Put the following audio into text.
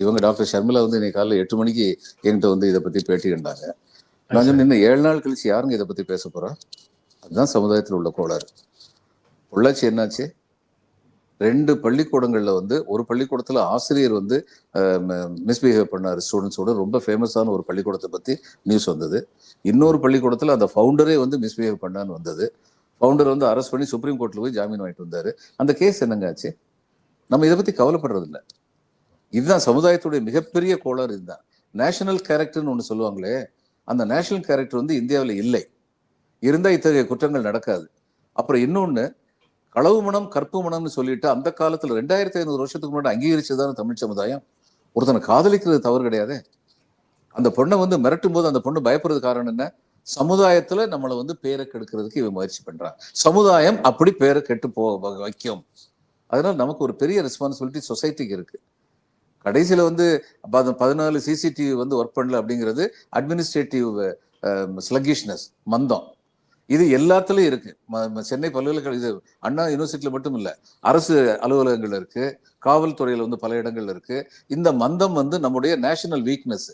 இவங்க டாக்டர் ஷர்மிளா வந்து இன்னைக்கு காலையில் எட்டு மணிக்கு என்கிட்ட வந்து இதை பத்தி பேட்டி கண்டாங்க நான் சொன்னேன் இன்னும் ஏழு நாள் கழிச்சு யாருங்க இதை பத்தி பேச போறா? அதுதான் சமுதாயத்தில் உள்ள கோளாறு. பொள்ளாச்சி என்னாச்சு? ரெண்டு பள்ளிக்கூடங்கள்ல வந்து ஒரு பள்ளிக்கூடத்துல ஆசிரியர் வந்து மிஸ்பிஹேவ் பண்ணாரு. ஸ்டூடெண்ட்ஸோட ரொம்ப ஃபேமஸான ஒரு பள்ளிக்கூடத்தை பத்தி நியூஸ் வந்தது. இன்னொரு பள்ளிக்கூடத்துல அந்த ஃபவுண்டரே வந்து மிஸ்பிஹேவ் பண்ணான்னு வந்தது. ஃபவுண்டர் வந்து அரெஸ்ட் பண்ணி சுப்ரீம் கோர்ட்ல போய் ஜாமீன் வாங்கிட்டு வந்தாரு. அந்த கேஸ் என்னங்க ஆச்சு? நம்ம இதை பத்தி கவலைப்படுறது இல்ல இதுதான் சமுதாயத்துடைய மிகப்பெரிய கோளாறு இதுதான். நேஷனல் கேரக்டர்னு ஒன்று சொல்லுவாங்களே அந்த நேஷனல் கேரக்டர் வந்து இந்தியாவில் இல்லை. இருந்தால் இத்தகைய குற்றங்கள் நடக்காது. அப்புறம் இன்னொன்று களவு மனம் கற்பு மனம்னு சொல்லிட்டு அந்த காலத்தில் ரெண்டாயிரத்தி ஐநூறு வருஷத்துக்கு முன்னாடி அங்கீகரிச்சதான தமிழ் சமுதாயம்? ஒருத்தனை காதலிக்கிறது தவறு கிடையாதே. அந்த பொண்ணை வந்து மிரட்டும் போது அந்த பொண்ணு பயப்படுறது காரணம் என்ன? சமுதாயத்துல நம்மளை வந்து பேரை கெடுக்கிறதுக்கு இவன் முயற்சி பண்றான். சமுதாயம் அப்படி பேரை கெட்டு போ வைக்கும். அதனால நமக்கு ஒரு பெரிய ரெஸ்பான்சிபிலிட்டி சொசைட்டிக்கு இருக்கு. கடைசியில் வந்து பதினாலு சிசிடிவி வந்து ஒர்க் பண்ணல அப்படிங்கிறது அட்மினிஸ்ட்ரேட்டிவ் ஸ்லகிஷ்னஸ் um, மந்தம். இது எல்லாத்துலேயும் இருக்கு. ம- சென்னை பல்கலைக்கழக இது அண்ணா யூனிவர்சிட்டியில் மட்டும் இல்லை அரசு அலுவலகங்கள் இருக்கு காவல்துறையில் வந்து பல இடங்கள் இருக்கு. இந்த மந்தம் வந்து நம்முடைய நேஷனல் வீக்னஸ்